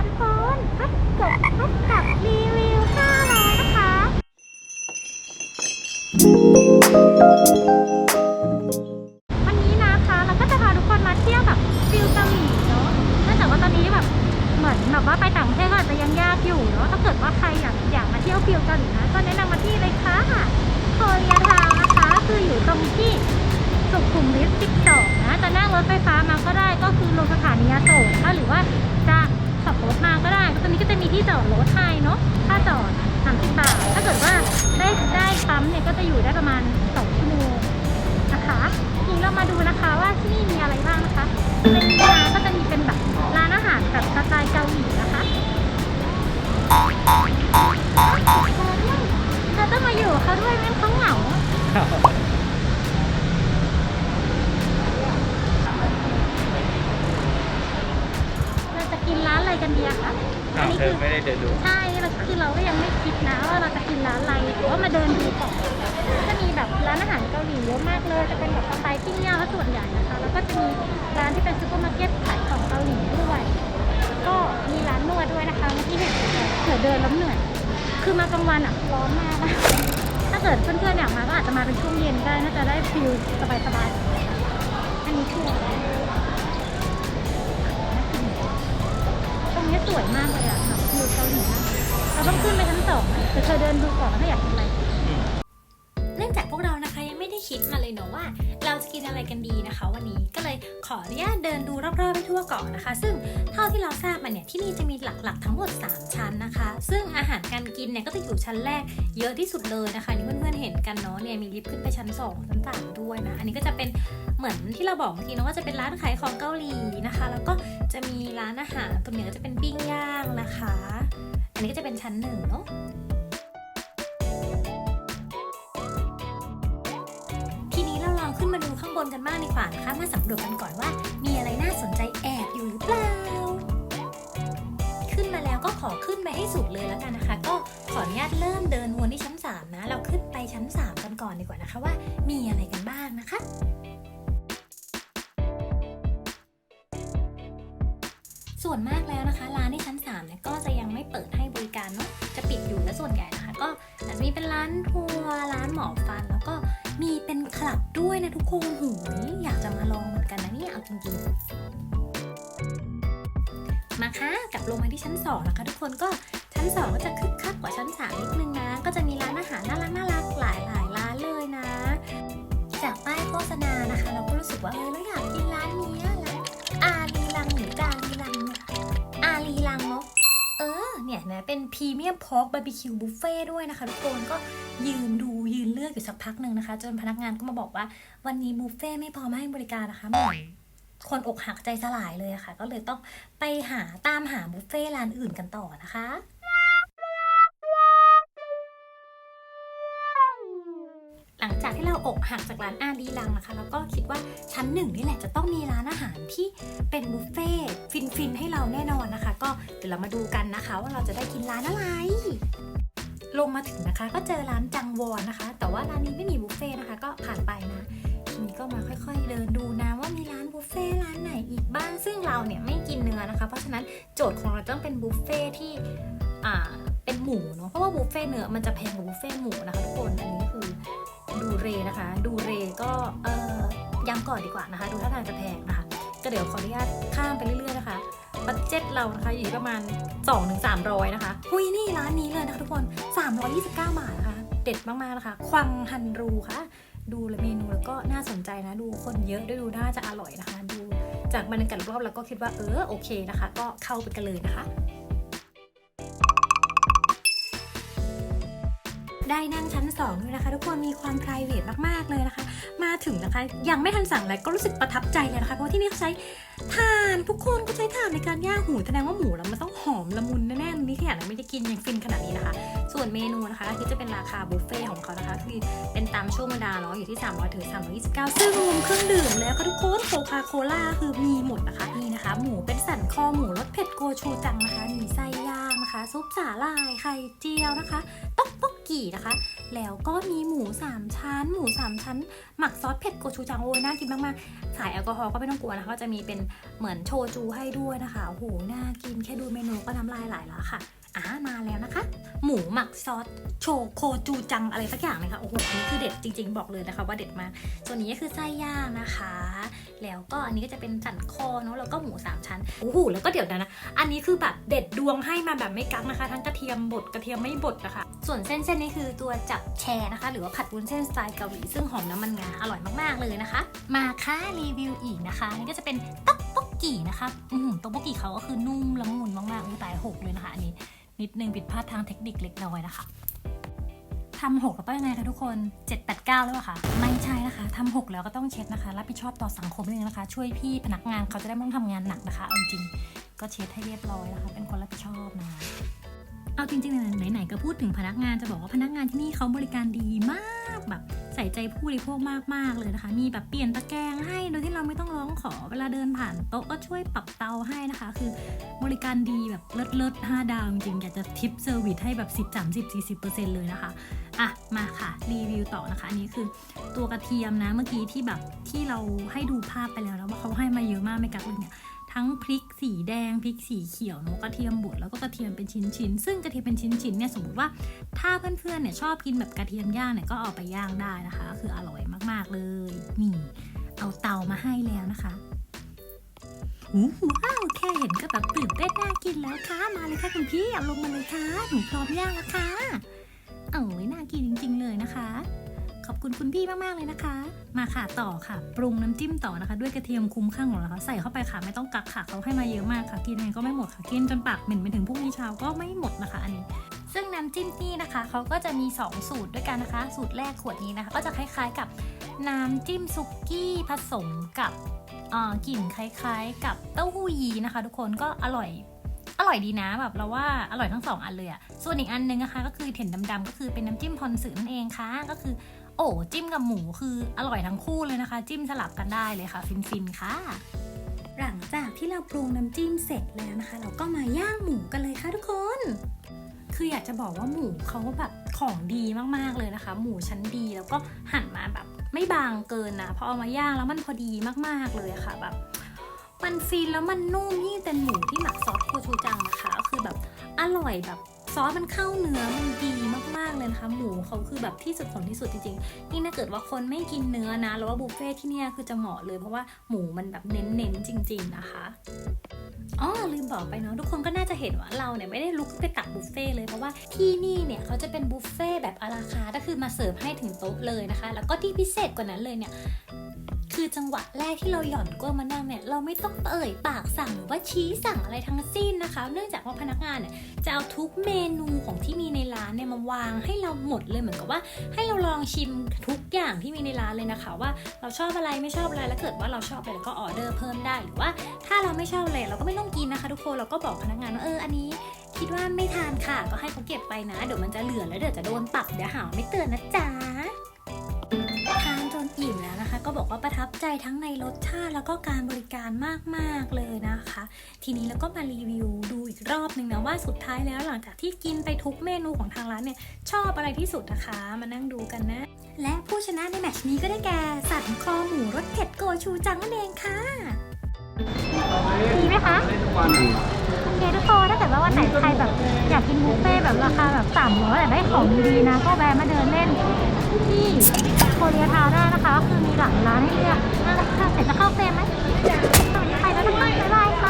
ค่ะทุกคนพบกับพบกับรีวิว500นะคะวันนี้นะคะเราก็จะพาทุกคนมาเที่ยวแบบฟิลเกาหลีเนาะเนื่องจากว่าตอนนี้แบบเหมือนแบบว่าไปต่างประเทศก็อาจจะยังยากอยู่เนาะถ้าเกิดว่าใครอยากอยากมาเที่ยวฟิลเกาหลีนะก็แนะนำมาที่เลยค่ะโคเรียทาวนะคะคืออยู่ตรงที่สุขุมวิท12นะจะนั่งรถไฟฟ้ามาก็ได้ก็คือลงสถานีอโศกนะคะหรือว่าจะ ขับรถมาก็ได้ตอนนี้ก็จะมีที่จอดรถให้เนาะ เธอไม่ได้เดินดู ใช่เราคือเราก็ยังไม่คิดนะว่าเราจะกินร้านอะไรแต่ว่ามาเดินดูก่อนจะมีแบบร้านอาหารเกาหลีเยอะมากเลยจะเป็นแบบสไตล์ปิ้งย่างและส่วนใหญ่นะคะ แล้วก็จะมีร้านที่เป็นซูเปอร์มาร์เก็ตขายของเกาหลีด้วยก็มีร้านนวดด้วยนะคะเมื่อกี้เห็นเผื่อเดินแล้วเหนื่อยคือมากลางวันอะร้อนมากนะถ้าเกิดเพื่อนๆอยากมาก็อาจจะมาเป็นช่วงเย็นได้น่าจะได้ฟิลสบายๆ แต่เธอเดินดูก่อนแล้วถ้าอยากกินอะไร เนื่องจากพวกเรานะคะยังไม่ได้คิดมาเลยเนาะว่า เราจะกินอะไรกันดีนะคะ วันนี้ก็เลยขออนุญาตเดินดูรอบๆไปทั่วก่อนนะคะ ซึ่งเท่าที่เราทราบมาเนี่ยที่นี่จะมีหลักๆทั้งหมด 3 ชั้นนะคะ ซึ่งอาหารการกินเนี่ยก็จะอยู่ชั้นแรกเยอะที่สุดเลยนะคะนี่เพื่อนๆเห็นกันเนาะเนี่ยมีลิฟต์ขึ้นไปชั้น2ชั้น3ด้วยนะอันนี้ก็จะเป็นเหมือนที่เราบอกเมื่อกี้เนาะว่าจะเป็นร้านขายของเกาหลีนะคะ แล้วก็จะมีร้านอาหารตรงเนี้ก็จะเป็นปิ้งย่างนะคะ อันนี้ก็จะเป็นชั้นหนึ่งเนาะางบนกันบ้างดีกว่านะคะ มาสำรวจกันก่อนว่า มีอะไรน่าสนใจแอบอยู่หรือเปล่า ขึ้นมาแล้วก็ขอขึ้นไปให้สุดเลยแล้วกันนะคะ ก็ขออนุญาตเริ่มเดินวนที่ชั้น 3 นะ เราขึ้นไปชั้น 3 กันก่อนดีกว่านะคะว่า มีอะไรกันบ้างนะคะส่วนมากแล้วนะคะ ร้านที่ชั้น3เนี่ยก็จะยังไม่เปิดให้บริการเนาะจะปิดอยู่และส่วนใหญ่นะคะ ก็อาจจะมีเป็นร้านทัวร์ร้านหมอฟัน นะทุกคนหูยอยากจะมาลองเหมือนกันนะเนี่ยเอาจริงๆ มาค่ะกลับลงมาที่ชั้น2นะคะทุกคนก็ชั้น 2 ก็จะคึกคักกว่าชั้น 3 นิดนึงนะ ก็จะมีร้านอาหารน่ารักน่ารักหลายหลายร้านเลยนะ จากป้ายโฆษณานะคะ เราก็รู้สึกว่าเออเราอยากกินร้านนี้ เนี่ยเป็นพรีเมียมพอกบาร์บีคิวบุฟเฟ่ด้วยนะคะทุกคนก็ยืนดูยืนเลือกอยู่สักพักหนึ่งนะคะ จนพนักงานก็มาบอกว่า วันนี้บุฟเฟ่ไม่พอมาให้บริการนะคะเหมือนคนอกหักใจสลายเลยะค่ะ ก็เลยต้องไปหาตามหาบุฟเฟ่ร้านอื่นกันต่อนะคะ หลังจากที่เราอกหักจากร้านอารีลังนะคะเราก็คิดว่าชั้นหนึ่งนี่แหละจะต้องมีร้านอาหารที่เป็นบุฟเฟ่ฟินๆให้เราแน่นอนนะคะ ก็เดี๋ยวเรามาดูกันนะคะ ว่าเราจะได้กินร้านอะไรลงมาถึงนะคะ ก็เจอร้านจังวอนนะคะ แต่ว่าร้านนี้ไม่มีบุฟเฟ่ต์นะคะ ก็ผ่านไปนะทีนี้ก็มาค่อยๆ เดินดูนะว่ามีร้านบุฟเฟ่ร้านไหนอีกบ้างซึ่งเราเนี่ยไม่กินเนื้อนะคะ เพราะฉะนั้นโจทย์ของเราต้องเป็นบุฟเฟ่ที่อ่าเป็นหมูเนาะเพราะว่าบุฟเฟ่เนื้อมันจะแพงกว่าบุฟเฟ่หมูนะคะทุกคนอันนี้คือ ดูเรนะคะ ดูเรก็เอ่อย้ำก่อนดีกว่านะคะ ดูท่าทางจะแพงนะคะ ก็เดี๋ยวขออนุญาตข้ามไปเรื่อยๆนะคะบัตเจ็ตเรานะคะอยู่ที่ประมาณ 2-300 นะคะหุยนี่ร้านนี้เลยนะคะทุกคน 329 บาทนะคะ เด็ดมากๆนะคะ ควังฮันรูค่ะ ดูเมนูแล้วก็น่าสนใจนะ ดูคนเยอะด้วยดูน่าจะอร่อยนะคะ ดูจากบรรยากาศรอบๆแล้วก็คิดว่าเออโอเคนะคะ ก็เข้าไปกันเลยนะคะ ได้นั่งชั้น2ด้วยนะคะ ทุกคนมีความ p r i v a t มากๆเลยนะคะ มาถึงนะคะ ยังไม่ทันสั่งอะไรก็รู้สึกประทับใจเลยนะคะ เพราะที่นี่เขาใช้ถ่านทุกคนก็ใช้ถ่านในการย่างหูแสดงว่าหมูแล้วมันต้องหอมละมุนแน่ๆนี่ขนาดไม่ได้กินยังฟินขนาดนี้นะคะ ส่วนเมนูนะคะที่จะเป็นราคาบุฟเฟ่ของเขานะคะคือเป็นตามช่วงเวลาเนาะอยู่ที่ 300ถึง329 ซึ่งรวมเครื่องดื่มแล้วก็ทุกคนโคคาโคล่าคือมีหมดนะคะนี่นะคะ หมูเป็นสันคอหมูรสเผ็ดโกชูจังนะคะมีไส้ย่างนะคะ ซุปสาหร่ายไข่เจียวนะคะต๊อก กกี่นะคะ แล้วก็มีหมูสามชั้น หมูสามชั้น หมักซอสเผ็ดโกชูจังโอ้ยน่ากินมากๆ สายแอลกอฮอล์ก็ไม่ต้องกลัวนะคะก็จะมีเป็นเหมือนโชจูให้ด้วยนะคะโอ้โหน่ากินแค่ดูเมนูก็น้ำลายไหลแล้วค่ะอ่ามาแล้วนะคะ มูหมักซอสโชโคจูจังอะไรสักอย่างเลยค่ะโอ้โหอันนี้คือเด็ดจริง ๆ บอกเลยนะคะ ว่าเด็ดมากส่วนนี้ก็คือไส้ย่างนะคะ แล้วก็อันนี้ก็จะเป็นสันคอเนาะแล้วก็หมูสามชั้นโอ้โหแล้วก็เดี๋ยวนะ อันนี้คือแบบเด็ดดวงให้มาแบบไม่กักนะคะ ทั้งกระเทียมบดกระเทียมไม่บดนะคะ ส่วนเส้นเส้นนี้คือตัวจับแชร์นะคะ หรือว่าผัดวุ้นเส้นสไตล์เกาหลีซึ่งหอมน้ำมันงาอร่อยมากๆเลยนะคะ มาค่ะรีวิวอีกนะคะนี่ก็จะเป็นต๊อกบกกี่นะคะอือหือต๊อกบกกี่เขาก็คือนุ่มละมุนมากๆอุ้ยตายหกเลยนะคะอันนี้ นิดนึงผิดพลาดทางเทคนิคเล็กน้อยนะคะทำหกแล้วก็ยังไงคะทุกคน 7 8 9 แล้วอะค่ะไม่ใช่นะคะทำหกแล้วก็ต้องเช็ดนะคะ รับผิดชอบต่อสังคมนิดนึงนะคะ ช่วยพี่พนักงานเขาจะได้ไม่ต้องทำงานหนักนะคะเอาจริงก็เช็ดให้เรียบร้อยนะคะ เป็นคนรับผิดชอบนะ เอาจริงๆไหนๆก็พูดถึงพนักงานจะบอกว่าพนักงานที่นี่เขาบริการดีมากแบบใส่ใจผู้บริโภคมากๆเลยนะคะ มีแบบเปลี่ยนตะแกรงให้โดยที่เราไม่ต้องร้องขอเวลาเดินผ่านโต๊ะก็ช่วยปรับเตาให้นะคะ คือบริการดีแบบเลิศเลิศห้าดาวจริงๆอยากจะทิปเซอร์วิสให้แบบ10 30 40เปอร์เซ็นต์เลยนะคะอะมาค่ะรีวิวต่อนะคะอันนี้คือตัวกระเทียมนะเมื่อกี้ที่แบบที่เราให้ดูภาพไปแล้วนะว่าเขาให้มาเยอะมากไม่กักเลยเนี่ย ทั้งพริกสีแดงพริกสีเขียวเนอะกระเทียมบดแล้วก็กระเทียมเป็นชิ้นๆซึ่งกระเทียมเป็นชิ้นๆเนี่ยสมมติว่าถ้าเพื่อนๆเนี่ยชอบกินแบบกระเทียมย่างเนี่ยก็เอาไปย่างได้นะคะ คืออร่อยมากๆเลยนี่เอาเตามาให้แล้วนะคะอู้หูว้าวแค่เห็นก็แบบตื่นเต้นน่ากินแล้วค่ะมาเลยค่ะคุณพี่เอาลงมาเลยค่ะหนูพร้อมย่างแล้วค่ะเอ้ยน่ากินจริง ๆ เลยนะคะ อบคุณคุณพี่มากๆเลยนะคะ มาค่ะต่อค่ะ ปรุงน้ำจิ้มต่อนะคะ ด้วยกระเทียมคุ้มข้างของเราค่ะใส่เข้าไปค่ะไม่ต้องกักค่ะเขาให้มาเยอะมากค่ะ กินยังไงก็ไม่หมดค่ะกินจนปากเหม็นไปถึงพรุ่งนี้เช้าก็ไม่หมดนะคะ อันนี้ ซึ่งน้ำจิ้มนี่นะคะเขาก็จะมี 2 สูตรด้วยกันนะคะ สูตรแรกขวดนี้นะคะ ก็จะคล้ายๆกับน้ำจิ้มซุกี้ผสมกับกลิ่นคล้ายๆ กับเต้าหู้ยีนะคะ ทุกคนก็อร่อยอร่อยดีนะแบบเราว่าอร่อยทั้งสองอันเลยอะส่วนอีกอันนึงนะคะ ก็คือเห็นดำๆก็คือเป็นน้ำจิ้มพรสือนั่นเองค่ะ ก็คือ โอ้จิ้มกับหมูคืออร่อยทั้งคู่เลยนะคะ จิ้มสลับกันได้เลยค่ะ ฟินๆค่ะ หลังจากที่เราปรุงน้ำจิ้มเสร็จแล้วนะคะ เราก็มาย่างหมูกันเลยค่ะทุกคน คืออยากจะบอกว่าหมูเขาแบบของดีมากๆเลยนะคะ หมูชั้นดีแล้วก็หั่นมาแบบไม่บางเกินนะพอเอามาย่างแล้วมันพอดีมากๆเลยอะค่ะแบบมันฟินแล้วมันนุ่มยิ่งเป็นหมูที่หมักซอสโคชูจังนะคะก็คือแบบอร่อยแบบ ซอสมันเข้าเนื้อมันดีมากๆเลยนะคะ หมูเขาคือแบบที่สุดของที่สุดจริงๆนี่ถ้าเกิดว่าคนไม่กินเนื้อนะแล้วว่าบุฟเฟ่ที่เนี่ยคือจะเหมาะเลยเพราะว่าหมูมันแบบเน้นๆจริง ๆนะคะอ๋อลืมบอกไปเนาะทุกคนก็น่าจะเห็นว่าเราเนี่ยไม่ได้ลุกไปตักบุฟเฟ่เลยเพราะว่าที่นี่เนี่ยเขาจะเป็นบุฟเฟ่แบบอาราคาก็คือมาเสิร์ฟให้ถึงโต๊ะเลยนะคะ แล้วก็ที่พิเศษกว่านั้นเลยเนี่ย คือจังหวะแรกที่เราหย่อนก้นมานั่งเนี่ยเราไม่ต้องเอ่ยปากสั่งหรือว่าชี้สั่งอะไรทั้งสิ้นนะคะ เนื่องจากว่าพนักงานเนี่ยจะเอาทุกเมนูของที่มีในร้านเนี่ยมาวางให้เราหมดเลยเหมือนกับว่า ให้เราลองชิมทุกอย่างที่มีในร้านเลยนะคะ ว่าเราชอบอะไรไม่ชอบอะไรแล้วเกิดว่าเราชอบอะไรเราก็ออเดอร์เพิ่มได้หรือว่าถ้าเราไม่ชอบอะไรเราก็ไม่ต้องกินนะคะ ทุกคนเราก็บอกพนักงานว่าเอออันนี้คิดว่าไม่ทานค่ะ ก็ให้เขาเก็บไปนะ เดี๋ยวมันจะเหลือแล้วเดี๋ยวจะโดนปรับเดี๋ยวหาไม่เตือนนะจ๊ะ ก็บอกว่าประทับใจทั้งในรสชาติแล้วก็การบริการมากๆเลยนะคะ ทีนี้เราก็มารีวิวดูอีกรอบหนึ่งนะว่าสุดท้ายแล้วหลังจากที่กินไปทุกเมนูของทางร้านเนี่ยชอบอะไรที่สุดนะคะ มานั่งดูกันนะ และผู้ชนะในแมตช์นี้ก็ได้แก่สันคอหมูรสเผ็ดโกชูจังนั่นเองค่ะดีไหมคะโอเคทุกคนถ้าเกิดว่าวันไหนใครแบบอยากกินบุฟเฟ่แบบราคาแบบสามร้อยแต่ได้ของดีๆนะ ก็แวะมาเดินเล่น ที่โคเรียทาวน์ได้นะคะ คือมีหลายร้านให้เลือกนะคะเสร็จจะเข้าเฟรมไหมสวัสดีค่ะแล้วทุกคนบ๊ายบายค่ะ